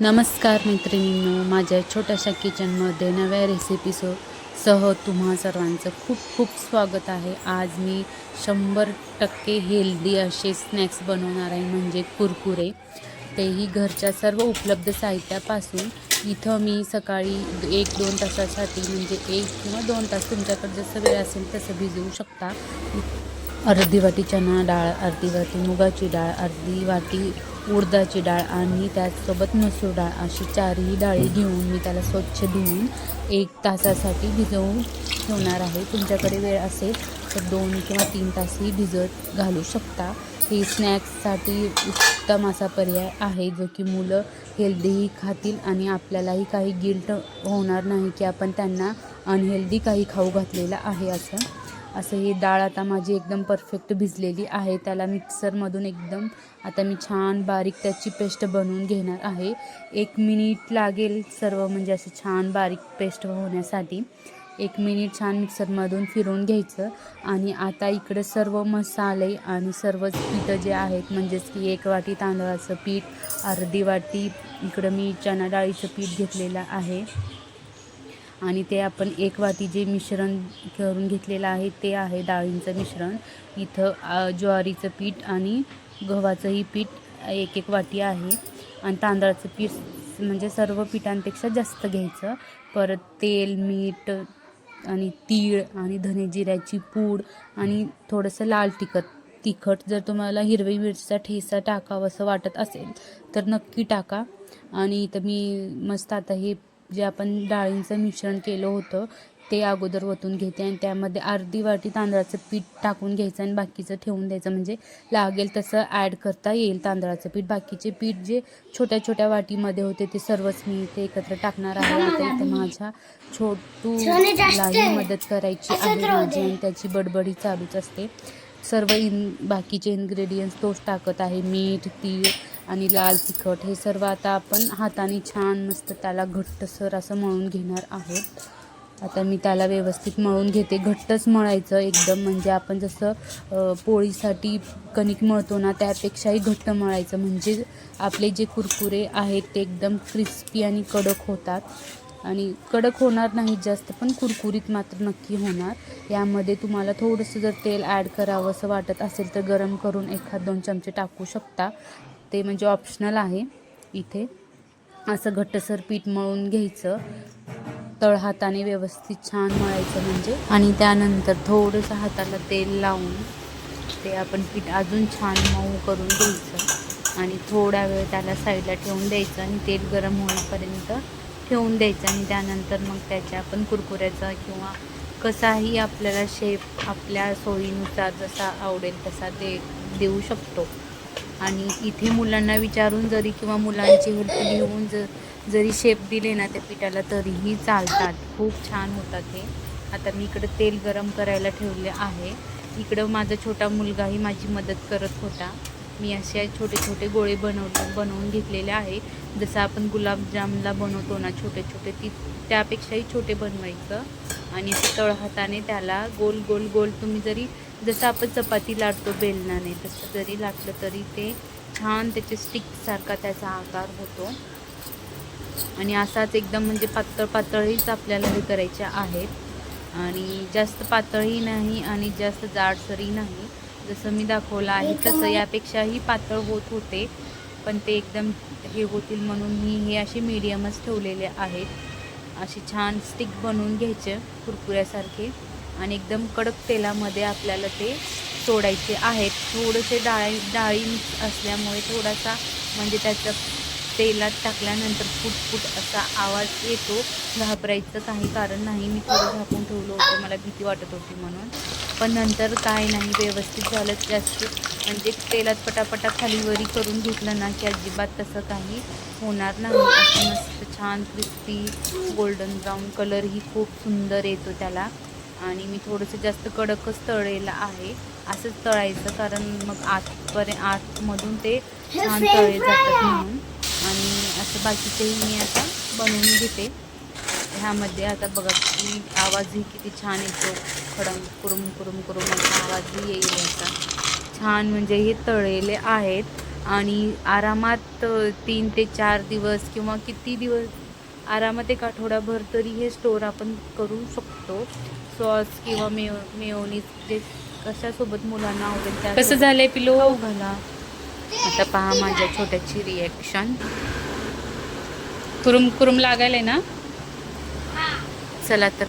नमस्कार मैत्रिणींनो माझ्या छोट्याशा किचनमध्ये नव्या रेसिपी सो सह तुम्हा सर्वांचं खूप खूप स्वागत आहे. आज मी शंभर टक्के हेल्दी असे स्नॅक्स बनवणार आहे म्हणजे कुरकुरे. तेही घरच्या सर्व उपलब्ध साहित्यापासून. इथं मी सकाळी एक दोन तासासाठी म्हणजे एक किंवा दोन तास तुमच्याकडे जसं वेळ असेल तसं भिजवू शकता. अर्धी वाटी चणा डाळ अर्धी वाटी मुगाची डाळ अर्धी वाटी उडदाची डाळ आणि त्याचसोबत मसूर डाळ अशी चारही डाळी घेऊन मी त्याला स्वच्छ धुवून एक तासासाठी भिजवून ठेवणार आहे. तुमच्याकडे वेळ असेल तर दोन किंवा तीन तासही भिजत घालू शकता. हे स्नॅक्ससाठी उत्तम असा पर्याय आहे जो की मुलं हेल्दीही खातील आणि आपल्यालाही काही गिल्ट होणार नाही की आपण त्यांना अनहेल्दी काही खाऊ घातलेलं आहे असं. असं ही डाळ आता माझी एकदम परफेक्ट भिजलेली आहे. त्याला मिक्सरमधून एकदम आता मी छान बारीक त्याची पेस्ट बनवून घेणार आहे. एक मिनिट लागेल सर्व म्हणजे असं छान बारीक पेस्ट होण्यासाठी. एक मिनिट छान मिक्सरमधून फिरवून घ्यायचं. आणि आता इकडं सर्व मसाले आणि सर्वच पीठं जे आहेत म्हणजेच की एक वाटी तांदळाचं पीठ अर्धी वाटी इकडं मी चणा डाळीचं पीठ घेतलेलं आहे. आणि ते आपण एक वाटी जे मिश्रण करून घेतलेलं आहे ते आहे डाळींचं मिश्रण. इथं ज्वारीचं पीठ आणि गव्हाचंही पीठ एक एक वाटी आहे. आणि तांदळाचं पीठ म्हणजे सर्व पिठांपेक्षा जास्त घ्यायचं. परत तेल मीठ आणि तीळ आणि धने जिऱ्याची पूड आणि थोडंसं लाल तिखट. तिखट जर तुम्हाला हिरवी मिरचीचा ठेसा टाकावं असं वाटत असेल तर नक्की टाका. आणि इथं मी मस्त आता हे जे आपण डाळींचं मिश्रण केलं होतं ते अगोदर ओतून घेते आणि त्यामध्ये अर्धी वाटी तांदळाचं पीठ टाकून घ्यायचं आणि बाकीचं ठेवून द्यायचं. म्हणजे लागेल तसं ॲड करता येईल तांदळाचं पीठ. बाकीचे पीठ जे छोट्या छोट्या वाटीमध्ये होते ते सर्वच मी इथे एकत्र टाकणार आहे. आता माझ्या छोटूलाही मदत करायची आहे माझी आणि त्याची बडबडी चालूच असते. सर्व इन बाकीचे इन्ग्रेडियंट्स तोच टाकत आहे. मीठ तीळ आणि लाल तिखट हे सर्व आता आपण हाताने छान मस्त त्याला घट्टसर असं मळून घेणार आहोत. आता मी त्याला व्यवस्थित मळून घेते. घट्टच मळायचं एकदम म्हणजे आपण जसं पोळीसाठी कणिक मळतो ना त्यापेक्षाही घट्ट मळायचं. म्हणजे आपले जे कुरकुरे आहेत ते एकदम क्रिस्पी आणि कडक होतात. आणि कडक होणार नाही जास्त पण कुरकुरीत मात्र नक्की होणार. यामध्ये तुम्हाला थोडंसं जर तेल ॲड करावं असं वाटत असेल तर गरम करून एखाद दोन चमचे टाकू शकता. ते म्हणजे ऑप्शनल आहे इथे. असं घट्टसर पीठ मळून घ्यायचं. तळ हाताने व्यवस्थित छान मळायचं म्हणजे. आणि त्यानंतर थोडंसं हाताला तेल लावून ते आपण पीठ अजून छान मऊ करून घ्यायचं. आणि थोडा वेळ त्याला साईडला ठेवून द्यायचं आणि तेल गरम होईपर्यंत ठेवून द्यायचं आणि त्यानंतर मग त्याच्या आपण कुरकुऱ्याचा किंवा कसाही आपल्याला शेप आपल्या सोयीनुसार जसा आवडेल तसा ते देऊ शकतो. आणि इथे मुलांना विचारून जरी किंवा मुलांची हेल्प घेऊन जर जरी शेप दिले ना त्या पिठाला तरीही चालतात. खूप छान होतात हे. आता मी इकडं तेल गरम करायला ठेवले आहे. इकडं माझा छोटा मुलगाही माझी मदत करत होता. मी असे छोटे छोटे गोळे बनवले बनवून घेतलेले आहे. जसं आपण गुलाबजामला बनवतो ना छोटे छोटे ती त्यापेक्षाही छोटे बनवायचं. आणि तळ हाताने त्याला गोल गोल गोल तुम्ही जरी जसं आपण चपाती लाटतो बेलनाने तसं जरी लाटलं तरी ते छान त्याचे स्टिकसारखा त्याचा आकार होतो. आणि असाच एकदम म्हणजे पातळ पातळीच आपल्याला हे करायचे आहेत. आणि जास्त पातळही नाही आणि जास्त जाडसरी नाही. जसं मी दाखवलं आहे तसं यापेक्षाही पातळ होत होते. पण ते एकदम हे होतील म्हणून मी हे असे मीडियमच ठेवलेले आहेत. असे छान स्टिक बनवून घ्यायचे कुरकुऱ्यासारखे. आणि एकदम कडक तेलामध्ये आपल्याला ते सोडायचे आहेत. थोडेसे डाळी डाळी मिक्स असल्यामुळे थोडासा म्हणजे त्याचं तेलात टाकल्यानंतर फुटफुट असा आवाज येतो. घाबरायचं काही कारण नाही. मी थोडं झाकून ठेवलं होतं. मला भीती वाटत होती म्हणून. पण नंतर काय नाही व्यवस्थित झालं जास्त म्हणजे तेलात पटापटा खालीवरी करून घेतलं ना की अजिबात तसं काही होणार नाही. असं मस्त छान क्रिस्पी गोल्डन ब्राऊन कलरही खूप सुंदर येतो त्याला. आणि मी थोडंसं जास्त कडकच तळलेलं आहे. असंच तळायचं कारण मग आतपर्यंत आतमधून ते छान तळले जातात म्हणून. आणि असं बाकीचेही मी आता बनवून घेते. ह्यामध्ये आता बघा की आवाजही किती छान येतो. खडम कुरुम कुरुम कुरुम असा आवाजही येईल याचा. छान म्हणजे हे तळलेले आहेत. आणि आरामात तीन ते चार दिवस किंवा किती दिवस आरामात एक आठवडाभर तरी हे स्टोर आपण करू शकतो. सॉस किंवा मेयो मेयोनीज जे कशासोबत मुलांना आवडेल त्या कसं झालंय पिलो घाला. आता पहा माझ्या छोट्याची रिॲक्शन कुरुम कुरुम लागायलाय ना? चला तर